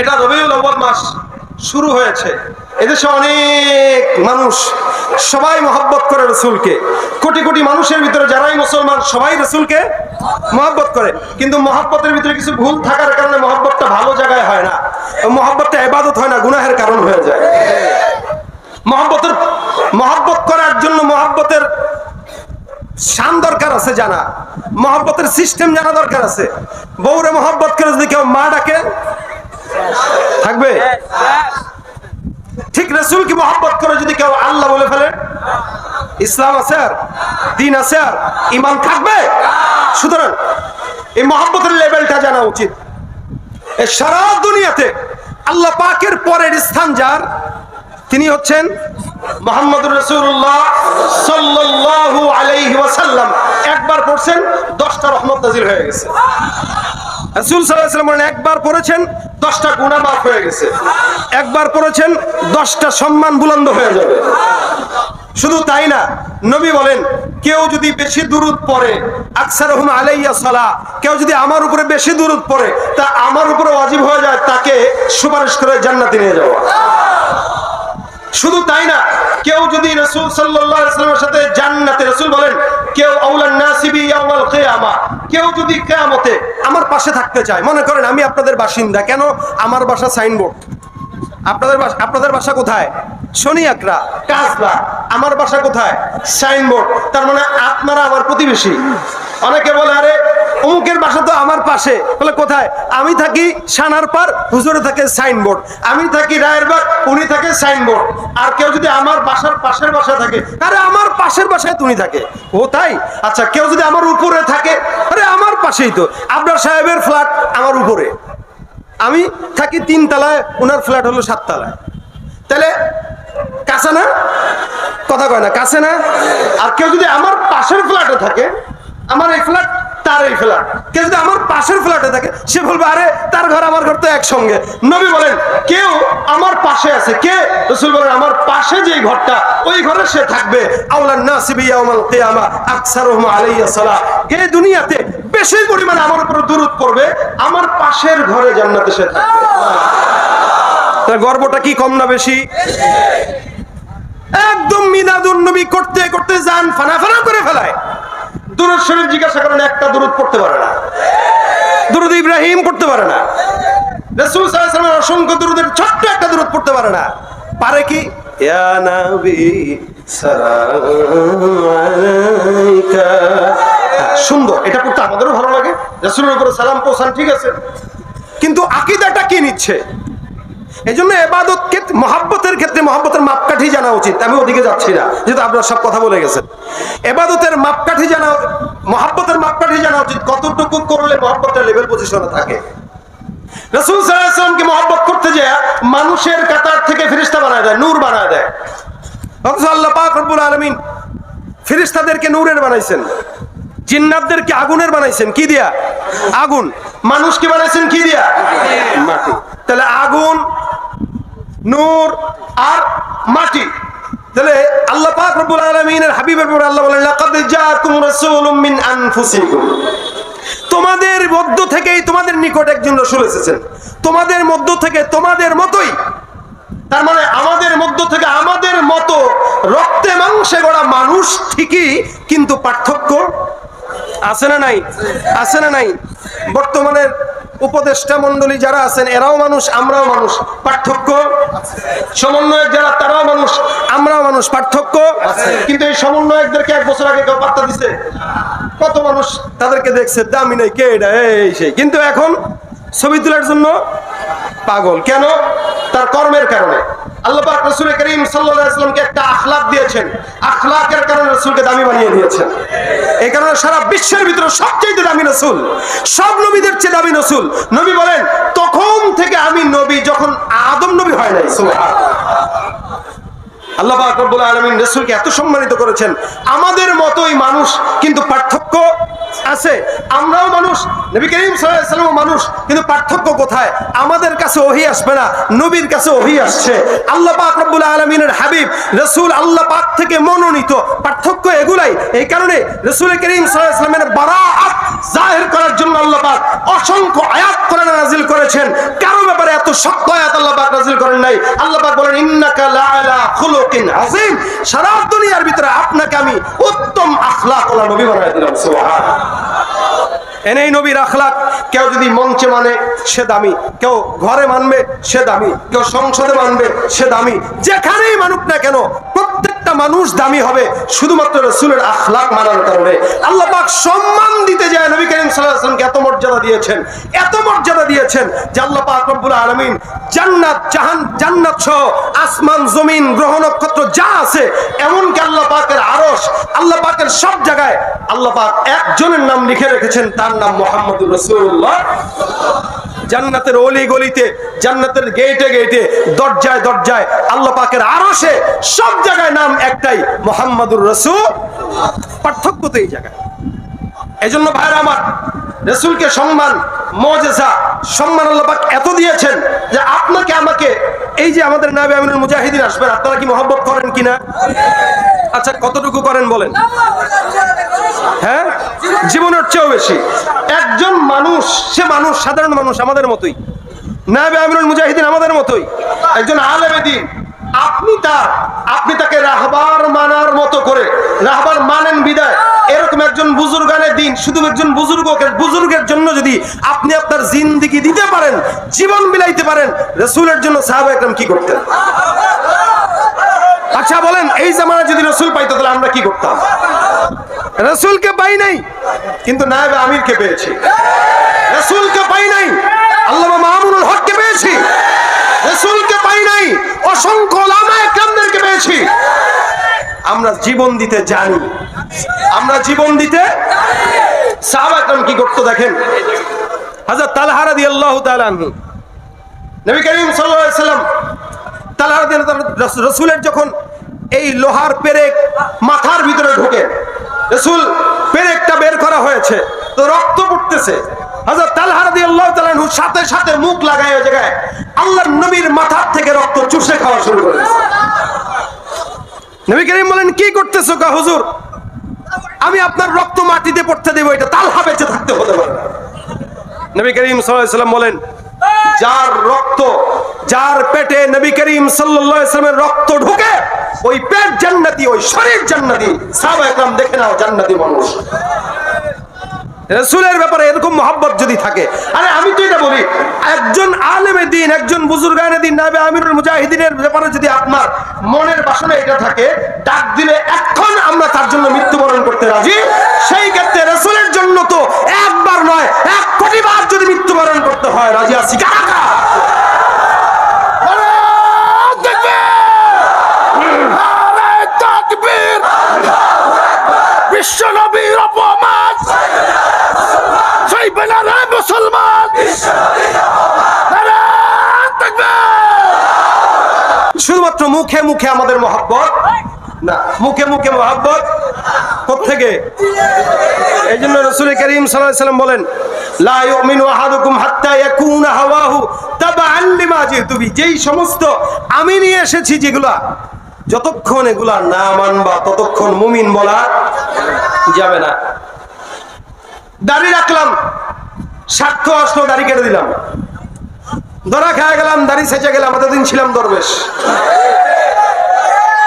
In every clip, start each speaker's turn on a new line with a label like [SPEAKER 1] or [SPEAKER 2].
[SPEAKER 1] এটা রবিউল আউ্বাল মাস শুরু হয়েছে। এদেশে অনেক মানুষ সবাই মহব্বত করে রসুলকে। কোটি কোটি মানুষের ভিতরে যারাই মুসলমান, সবাই রসুলকে মহব্বত করে। কিন্তু মহব্বতের ভিতরে কিছু ভুল থাকার কারণে মহব্বতটা ভালো জায়গায় হয় না। মহব্বতটা এবাদত হয় না, গুনাহের কারণ হয়ে যায়। মহব্বতের, মহব্বত করার জন্য মহব্বতের শান দরকার আছে জানা। মহব্বতের সিস্টেম জানা দরকার আছে। বউরে মহব্বত করে যদি কেউ মা থাকবে? ঠিক রসুলকে মহব্বত করে যদি কেউ আল্লাহ বলে ফেলে ইসলাম আছে আর দিন আছে আর ইমান থাকবে? সুতরাং এই মহব্বতের লেভেলটা জানা উচিত। সারা দুনিয়াতে আল্লাহ পাকের পরের স্থান যার তিনি হচ্ছেন মোহাম্মদ রসুল্লাহ সাল্লাল্লাহু আলাইহি ওয়াসাল্লাম। একবার পড়ছেন দশটা রহমত নাজির হয়ে গেছে। রাসূল বলেন, একবার পড়েছেন দশটা গুনাহ মাফ হয়ে গেছে। একবার পড়েছেন, দশটা সম্মান বুলন্দ হয়ে যাবে। শুধু তাই না, নবী বলেন, কেউ যদি বেশি দূরত পড়ে আকসার রহম আলাইয়া সালা, কেউ যদি আমার উপরে বেশি দূরত পড়ে, তা আমার উপরে ওয়াজিব হয়ে যায়, তাকে সুপারিশ করে জান্নাতে নিয়ে যাওয়া। শুধু তাই না, কেউ যদি রসুল আলাইহি সাথে জান্নাতে, রসুল বলেন, কেউ কেউ যদি কেয়ামতে আমার পাশে থাকতে চায়, মনে করেন আমি আপনাদের বাসিন্দা, কেন আমার বাসা সাইনবোর্ড? আপনাদের আপনাদের বাসা কোথায়? শনি আকরা কাজলা, আমার বাসা কোথায়? সাইনবোর্ড। তার মানে আপনারা আমার প্রতিবেশী। অনেকে বলে, আরে অমুকের বাসা তো আমার পাশে। বলে, কোথায়? আমি থাকি সানার পার হুজুরে থাকে সাইনবোর্ড। আমি থাকি রায়ের বাগ, উনি থাকে সাইনবোর্ড। আর কেউ যদি আমার বাসার পাশের বাসায় থাকে, আরে, আমার পাশের বাসায় তুমি থাকে। ও, তাই? আচ্ছা কেউ যদি আমার উপরে থাকে, আরে, আমার পাশেই তো। আপনার সাহেবের ফ্ল্যাট আমার উপরে। আমি থাকি তিন তলায় ওনার ফ্ল্যাট হলো সাত তলায় তাহলে, কাছে না? কথা কয় না, কাছে না? আর কেউ যদি আমার পাশের ফ্ল্যাটে থাকে, আমার এই ফ্ল্যাট তার এই ফ্ল্যাট কেউ যদি আমার পাশের ফ্ল্যাটে থাকে, সে বলবে, আরে, তার ঘর আমার ঘর তো একসঙ্গে। নবী বলেন, কেউ আমার পাশে আছে। কে? রসুল বলেন, আমার পাশে যে ঘরটা, ওই ঘরে সে থাকবে। এই দুনিয়াতে বেশি পরিমাণে আমার উপর দূরত পড়বে? আমার পাশের ঘরে জান্নাতে সে থাকবে। গর্বটা কি কম না বেশি? একদম মিনাদুন নবী করতে করতে যান ফানা ফানা করে ফেলায়। দুরুদ শরীফ জিজ্ঞাসা করেন একটা দুরুদ পড়তে পারে না। দুরুদ ইব্রাহিম পড়তে পারে না। রাসূল ওয়াসাল্লামের অসংখ্য দুরুদের ছোট্ট একটা দুরুদ পড়তে পারে না। পারে কি? হ্যাঁ, সুন্দর এটা পড়তে আমাদেরও ভালো লাগে। রাসূলের উপরে সালাম পৌঁছান ঠিক আছে। কিন্তু আকিদাটা কি নিচ্ছে? এই জন্য এবাদত ক্ষেত্রে মহাব্বতের ক্ষেত্রে মহাব্বতের মাপকাঠি জানা উচিত। আমি ওদিকে যাচ্ছি না, যেহেতু আপনারা সব কথা বলে গেছেন। এবাদতের মাপকাঠি জানা মহাব্বতের মাপকাঠি জানা উচিত। কতটুকু করলে মহাব্বতের লেভেল পজিশনে থাকে? রসুল সাল্লামকে মহব্বত করতে যায় মানুষের কাতার থেকে ফেরিস্তা বানায় দেয়, নূর বানায় দেয়। অথচ আল্লাহ পাক রব্বুল আলমিন ফেরিস্তাদেরকে নূরের বানাইছেন। জিন্নাতদেরকে আগুনের বানাইছেন। কি দিয়া? আগুন। মানুষকে বানাইছেন কি দিয়া? মাটি। তাহলে আগুন নূর আর মাটি। তাহলে আল্লাহ পাক রব্বুল আলামিনের হাবিবের পর আল্লাহ বলেন, লাকাদ জাআকুম রাসূলুম মিন আনফুসিকুম। তোমাদের মধ্য থেকেই তোমাদের নিকট একজন রাসূল এসেছেন। তোমাদের মধ্য থেকে তোমাদের মতোই। তার মানে আমাদের মধ্য থেকে আমাদের মতো রক্তে মাংসে গড়া মানুষ ঠিকই কিন্তু পার্থক্য আছে না নাই? আছে না নাই? বর্তমানের উপদেষ্টা মন্ডলী যারা আছেন এরাও মানুষ আমরাও মানুষ। পার্থক্য? সমন্বয়ক যারা তারাও মানুষ আমরাও মানুষ। পার্থক্য? কিন্তু এই সমন্বয়কদেরকে এক বছর আগে কেউ পাত্তা দিছে? কত মানুষ? তাদেরকে দেখছে দামি নাই কে এটা? এই সেই। কিন্তু এখন ছবি তোলার জন্য পাগল। কেন? তার কর্মের কারণে। আল্লাহ পাক রাসূল করিম ওয়াসাল্লামকে একটা আখলাক দিয়েছেন। আখলাকের কারণে রাসূলকে দামি বানিয়ে দিয়েছেন। এই কারণে সারা বিশ্বের ভিতরে সবচেয়ে দামি রাসূল, সব নবীদের চেয়ে দামি রাসূল। নবী বলেন, তখন থেকে আমি নবী যখন আদম নবী হয় নাই। আল্লাহ পাক রব্বুল আলামিন রাসূলকে এত সম্মানিত করেছেন। আমাদের মতোই মানুষ কিন্তু পার্থক্য আছে। আমরাও মানুষ, নবী করিম সাল্লাল্লাহু মানুষ, কিন্তু পার্থক্য কোথায়? আমাদের কাছে ওহী আসবে না, নবীর কাছে ওহী আসছে। আল্লাহ পাক রব্বুল আলামিনের হাবিব, রাসূল আল্লাহ পাক থেকে মনোনীত। পার্থক্য এগুলাই। এই কারণে রাসূল করিম ওয়াসাল্লামের বারাআত জাহির করার জন্য আল্লাহ পাক অসংখ্য আয়াত কোরআনে নাযিল করেছেন। কারও ব্যাপারে এত শক্ত আয়াত আল্লাহ পাক নাযিল করেন নাই। আল্লাহ পাক বলেন, ইন্নাকা লাআলা খুলুকিন আযীম। সারা দুনিয়ার ভিতরে আপনাকে আমি উত্তম আখলাক ওয়ালা নবী এনেই নবীর আখলাক, কেউ যদি মঞ্চে মানে সে দামি, কেউ ঘরে মানবে সে দামি, কেউ সংসদে মানবে সে দামি, যেখানেই মানুক না কেন প্রত্যেকটা মানুষ দামি হবে, শুধুমাত্র রসুলের আখলাক মানার কারণে। আল্লাহ পাক সম্মান দিতে যায় নবী করিম ওয়াসাল্লামকে এত মর্যাদা দিয়েছেন, এত মর্যাদা দিয়েছেন যে আল্লাহ পাক রব্বুল আলামিন জান্নাত, জাহান, জান্নাত সহ আসমান, জমিন, গ্রহ, নক্ষত্র যা আছে, এমনকি আল্লাহ পাকের আরস আল্লাহ পাকের সব জায়গায় আল্লাহ পাক একজনের নাম লিখে রেখেছেন, তার নাম মোহাম্মদুর রাসূলুল্লাহ। জান্নাতের অলি গলিতে, জান্নাতের গেটে গেটে দরজায় দরজায় আল্লাহ পাকের আরশে সব জায়গায় নাম একটাই, মোহাম্মদুর রসুল। পার্থক্য তো এই জায়গায়। এই জন্য ভাইরা আমার রসুলকে সম্মান মজেসা সম্মান আল্লাপাক এত দিয়েছেন যে আপনাকে আমাকে, এই যে আমাদের নাবি আমিনুল মুজাহিদিন আসবেন, আপনারা কি মহব্বত করেন কিনা? আচ্ছা কতটুকু করেন বলেন? হ্যাঁ? জীবনের চেয়েও বেশি। একজন মানুষ, সে মানুষ, সাধারণ মানুষ আমাদের মতোই। নাবে আমিরুল মুজাহিদিন আমাদের মতোই। একজন আলেমে দিন। আপনি তার, আপনি তাকে রাহবার মানার মতো করে, রাহবার মানেন বিদায়। এরকম একজন বুজুর্গানের দিন, শুধু একজন বুজুর্গকে বুজুর্গের জন্য যদি আপনি আপনার জিন্দিগি দিতে পারেন, জীবন বিলাইতে পারেন, রসুলের জন্য সাহাবা একদম কি করতেন? আচ্ছা বলেন, এই জামানা যদি রসুল পাইতো, তাহলে আমরা কি করতাম? রসুলকে পাই নাই, কিন্তু নায়েব আমিরকে পেয়েছি। রসুলকে পাই নাই আল্লাহ মাহমুদুল হককে পেয়েছি। রসুলকে পাই নাই, অসংখ্য লামা একরামদেরকে পেয়েছি। আমরা জীবন দিতে জানি। আমরা জীবন দিতে সাহাবা একরাম কি করতো দেখেন? হাজার তালহা রাদিয়াল্লাহু তাআলা আনহু। নবী করিম সাল্লাম তালহা রাদিয়াল্লাহু তাআলা রসুলের যখন এই লোহার পেরেক মাথার ভিতরে ঢোকে, রসুল পেরেকটা বের করা হয়েছে, তো রক্ত পড়তেছে। হযরত তালহা রাদিয়াল্লাহু তাআলা সাথে সাথে মুখ লাগায় ওই জায়গায় আল্লাহর নবীর মাথার থেকে রক্ত চুষে খাওয়া শুরু করে নবী করিম বলেন, কি করতেছো কা হুজুর? আমি আপনার রক্ত মাটিতে পড়তে দেবো, এটা তালহা বেঁচে থাকতে হতে পারে নবী করিম সাল্লাম বলেন, যার রক্ত, যার পেটে নবী করিম সাল্লামের রক্ত ঢুকে, ওই পেট জান্নাতি, ওই শরীর জান্নাতি। সাহাবা একরাম দেখে নাও, জান্নাতি মানুষ। রসুলের ব্যাপারে এরকম মহাব্বত যদি থাকে, আরে আমি তো এটা বলি, একজন আলেমে দিন, একজন বুজুর্গানে দিন, নাবে আমিরুল মুজাহিদিনের ব্যাপারে যদি আপনার মনের বাসনা এটা থাকে, ডাক দিলে এখন আমরা তার জন্য মৃত্যুবরণ করতে রাজি। সেই ক্ষেত্রে রসুলের জন্য তো একবার নয়, এক কোটি বার যদি মৃত্যুবরণ করতে হয়, রাজি আছি কারা কারা?
[SPEAKER 2] বিশ্ব নবীর অপমান সেই বেলারে মুসলমান নারায়ণ তাকবীর!
[SPEAKER 1] শুধুমাত্র মুখে মুখে আমাদের মহাব্বত? না, মুখে মুখে মহাব্বত? থেকে এই জন্য রসুল করিম সাল্লাম বলেন যেই সমস্ত আমি নিয়ে এসেছি যেগুলা, যতক্ষণ এগুলা না মানবা, ততক্ষণ মুমিন বলা যাবে না। দাড়ি রাখলাম। স্বার্থ আসলো দাড়ি কেটে দিলাম। ধরা খায় গেলাম, দাড়ি সেচে গেলাম, এতদিন ছিলাম দরবেশ।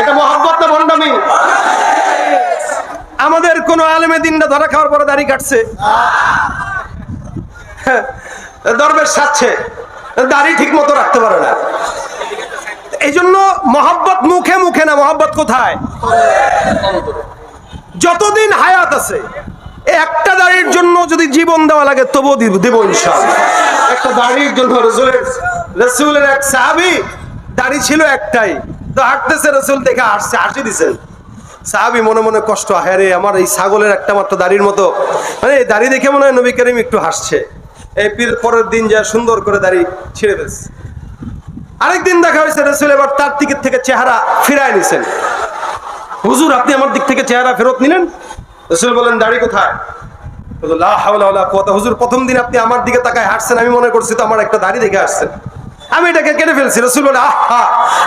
[SPEAKER 1] এটা মহব্বত না ভণ্ডামি? আমাদের কোন আলেমে দিনটা ধরা খাওয়ার পরে দাড়ি কাটছে। দরবেশ সাচ্ছে দাড়ি ঠিক মতো রাখতে পারে না। এই জন্য মহাব্বত মুখে মুখে না, মহব্বত কোথায়? যতদিন হায়াত আছে একটা দাড়ির জন্য যদি জীবন দেওয়া লাগে, তবুও দিব ইনশাআল্লাহ একটা দাড়ির জন্য রসুলের রসুলের এক সাহাবি, দাড়ি ছিল একটাই। তো হাঁটতেছে রসুল দেখে হাসছে হাসি দিছেন সাহাবি মনে মনে কষ্ট হ্যাঁ রে, আমার এই ছাগলের একটা মাত্র দাড়ির মতো। মানে এই দাড়ি দেখে মনে হয় নবী করিম একটু হাসছে। এই পীর পরের দিন যা সুন্দর করে দাড়ি ছিঁড়ে ফেলছে। আরেকদিন দেখা হয়েছে, রসুল এবার তার দিকের থেকে চেহারা ফিরায় নিছেন। হুজুর, আপনি আমার দিক থেকে চেহারা ফেরত নিলেন? রসুল বলেন, দাড়ি কোথায়। হুজুর, প্রথম দিন আপনি আমার দিকে তাকায় হাঁটছেন, আমি মনে করছি তো আমার একটা দাড়ি দেখে আসছেন। আমি এটাকে কেটে ফেলছি, রসুল বলে, আহা,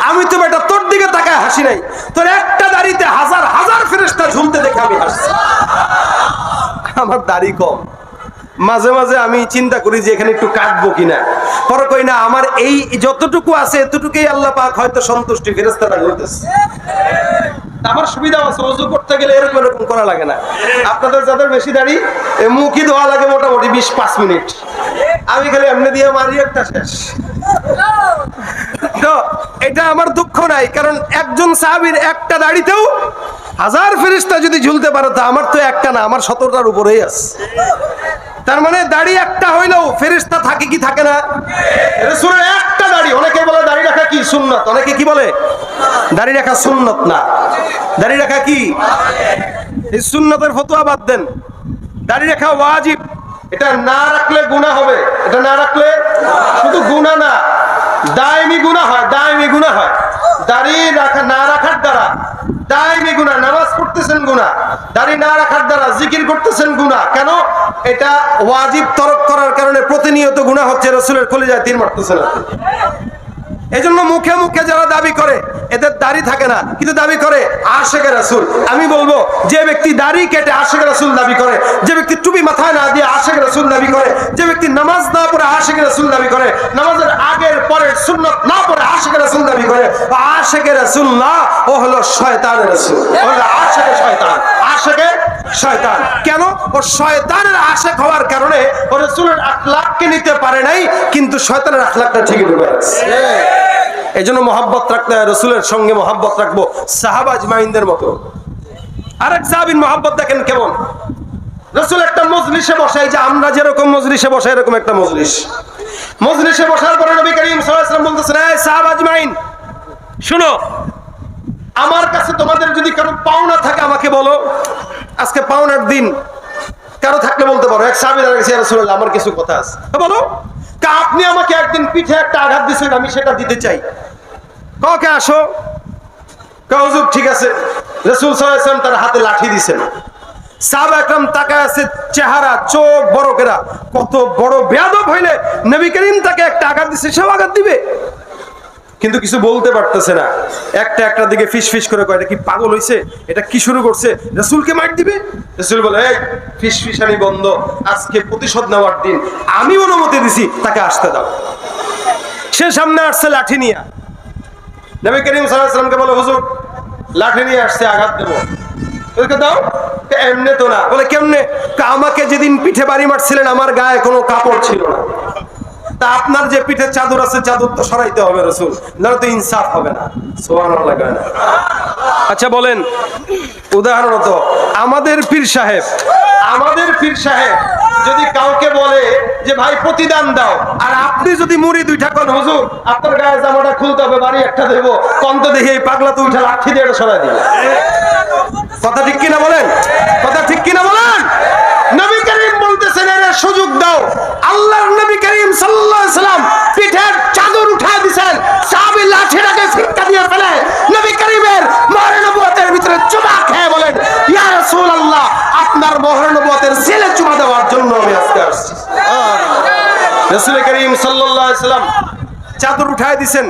[SPEAKER 1] আমি তো এটা তোর দিকে তাকায় হাসি নাই। তোর একটা দাড়িতে হাজার হাজার ফেরেস্তা ঝুলতে দেখে আমি হাসছি। আমার দাড়ি কম। মাঝে মাঝে আমি চিন্তা করি যে এখানে একটু কাটবো কিনা। পরে কই না, আমার এই যতটুকু আছে এতটুকুই আল্লাহ পাক হয়তো সন্তুষ্টি ফেরেস্তারা বলতেছে আমার সুবিধা আছে ওযু করতে গেলে এরকম এরকম করা লাগে না। আপনাদের যাদের বেশি দাড়ি, এ মুখই ধোয়া লাগে মোটামুটি বিশ পাঁচ মিনিট। আমি খালি এমনি দিয়ে মারি একটা শেষ। তো, এটা আমার দুঃখ নাই, কারণ একজন সাহাবীর একটা দাড়িতেও হাজার ফেরিস্তা যদি ঝুলতে পারে, তা আমার তো একটা না, আমার সততার উপরেই আছে। তার মানে দাড়ি একটা হইলেও ফেরিস্তা থাকে কি থাকে না? একটা দাড়ি, অনেকে বলে দাড়ি রাখা কি সুন্নত? অনেকে কি বলে? দাড়ি রাখা সুন্নত না। দাড়ি রাখা কি? এই সুন্নতের ফতুয়া বাদ দেন। দাড়ি রাখা ওয়াজিব। এটা না রাখলে গুনাহ হবে। এটা না রাখলে শুধু গুনাহ না দায়মি গুনাহ হয় দায়মি গুনাহ হয়। প্রতিনিয়ত হচ্ছে তীর মারতেছেন। আপনি। এজন্য মুখে মুখে যারা দাবি করে, এদের দাড়ি থাকে না, কিন্তু দাবি করে আশেখের রাসুল। আমি বলব, যে ব্যক্তি দাড়ি কেটে আশেখের রাসুল দাবি করে, যে টুপি মাথায় না দিয়ে আশেখের রাসুল দাবি করে, যে ব্যক্তি নামাজ না পড়ে আশেখের রাসুল দাবি করে, নামাজের আগের পরের সুন্নত না পড়ে আশেখের রাসুল দাবি করে আশেখের রাসুল না ও হলো শয়তানের রাসুল। আশেখের শয়তান। আশেখের শয়তান। কেন? ও শয়তানের হওয়ার কারণে ও আখলাককে নিতে পারে নাই, কিন্তু শয়তানের আখলাকটা ঠিকই এই জন্য মহাব্বত রাখতে হয়, রসুলের সঙ্গে মহাব্বত রাখব সাহাবাজ মাইন্দের মতো। আরেক সাহাবিন মহাব্বত দেখেন কেমন? রসুল একটা মজলিসে বসাই যে আমরা যেরকম মজলিসে বসাই এরকম একটা মজলিস। মজলিসে বসার পরে নবী করিম ওয়াসাল্লাম বলতেছেন, এই সাহাবাজ মাইন শুনো, আমার কাছে তোমাদের যদি কারও পাওনা থাকে আমাকে বলো। আজকে পাওনার দিন, কারও থাকলে বলতে পারো। এক সাহাবি দাঁড়িয়েছে রাসূলুল্লাহ, আমার কিছু কথা আছে। তো বলো, কা, আপনি আমাকে একদিন পিঠে একটা আঘাত দিয়েছেন, আমি সেটা দিতে চাই। ককে আসো। কাউজুব ঠিক আছে। রসুল সাল্লাম তার হাতে লাঠি দিছেন চেহারা, চোখ বড় কত বড় হইলে তাকে একটা আঘাত আঘাত দিবে। কিন্তু কিছু বলতে পারতেছে না। একটা একটা দিকে ফিস ফিস করে কি পাগল হইছে? এটা কি শুরু করছে? রসুলকে মার দিবে? রসুল বলে, এই, ফিস ফিসানি বন্ধ। আজকে প্রতিশোধ নেওয়ার দিন। আমি অনুমতি দিছি, তাকে আসতে দাও। সে সামনে আসছে লাঠি নিয়ে। নবী করিম সাল্লামকে বলে, হুজুর, লাঠি নিয়ে আসছে, আঘাত দেবো। আমাকে যেদিন পিঠে বাড়ি মারছিলেন, আমার গায়ে কোনো কাপড় ছিল না। তা আপনার যে পিঠে চাদর আছে, চাদর তো সরাইতে হবে, রসুল। না তো ইনসাফ হবে না। আচ্ছা বলেন, উদাহরণত, আমাদের পীর সাহেব, আমাদের পীর সাহেব যদি কাউকে বলে যে, ভাই, প্রতিদান দাও, আর আপনি যদি মুড়ি দুইটা কোন হুজুর, আপনার গায়ে জামাটা খুলতে হবে, বাড়ি একটা দেবো কন্ত দেখে এই পাগলা উঠে লাঠি দিয়ে সরাই দিবে। কথা ঠিক কিনা বলেন? কথা ঠিক কিনা বলেন? নবী করিম বলতেছেন, এর, সুযোগ দাও। আল্লাহর নবী করিম সাল্লাল্লাহু আলাইহি সাল্লাম পিঠের চাদর উঠায় দিবেন সাহাবী লাঠিটাকে ফিক্কা দিয়ে ফেলে। নবী করিমের মহরে নবুয়তের ভিতরে চুমা খেয়ে বলেন, ইয়া রাসূলুল্লাহ, আপনার মহরে নবুয়তের ছেলে চুমা দেওয়ার জন্য আমি আজকে আসছি। রাসূল করিম সাল্লাল্লাহু আলাইহি সাল্লাম চাদর উঠায় দিছেন,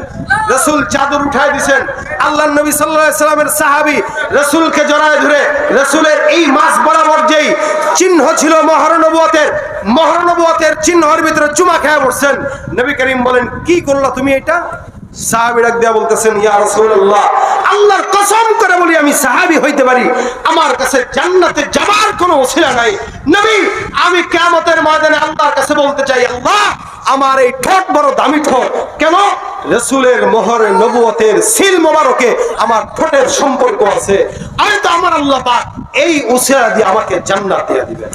[SPEAKER 1] রসুল চাদর উঠায় দিছেন আল্লাহ নবী সাল্লামের সাহাবি রসুলকে জড়ায় ধরে রসুলের এই মাস বরাবর যেই চিহ্ন ছিল মহারণবতের মহারণবতের চিহ্নর ভিতরে চুমা খেয়ে পড়ছেন নবী করিম বলেন, কি করলা তুমি এটা? বলতেছেন আল্লাহর কসম করে বলি আমি সাহাবী হইতে পারি। আমার কাছে কোনো নাই। নবী, আমি বলতে চাই, আল্লাহ, আমার এই ঠোঁট বড় দামি ঠোঁট। কেন? রসুলের মোহরে নবুয়তের সিল মোবারকে আমার ঠোঁটের সম্পর্ক আছে। আমি তো আমার আল্লাহ পাক এই উসিলা দিয়ে আমাকে জান্নাত দিয়ে দিবেন।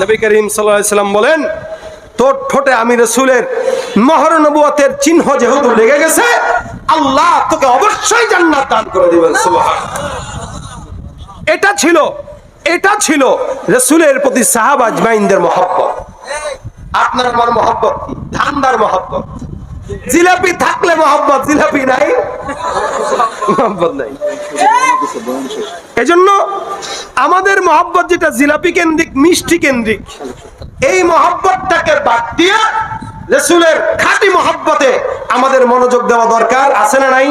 [SPEAKER 1] নবী করিম সাল্লাম বলেন, তোর ঠোঁটে আমি রসুলের মহর নবুয়তের চিহ্ন যেহেতু লেগে গেছে, আল্লাহ তোকে অবশ্যই জান্নাত দান করে দিবেন এটা ছিল এটা ছিল রসুলের প্রতি সাহাব আজমাইনদের মহব্বত। আপনার আমার মহব্বত ধান্দার মহব্বত জিলাপি থাকলে মোহাম্মত জিলাপি নাই। মোহাম্মত নাই। এজন্য আমাদের মহব্বত যেটা জিলাপি কেন্দ্রিক, মিষ্টি কেন্দ্রিক, এই মহব্বতটাকে বাদ দিয়ে রেসুলের খাঁটি মহব্বতে আমাদের মনোযোগ দেওয়া দরকার, আছে না নাই?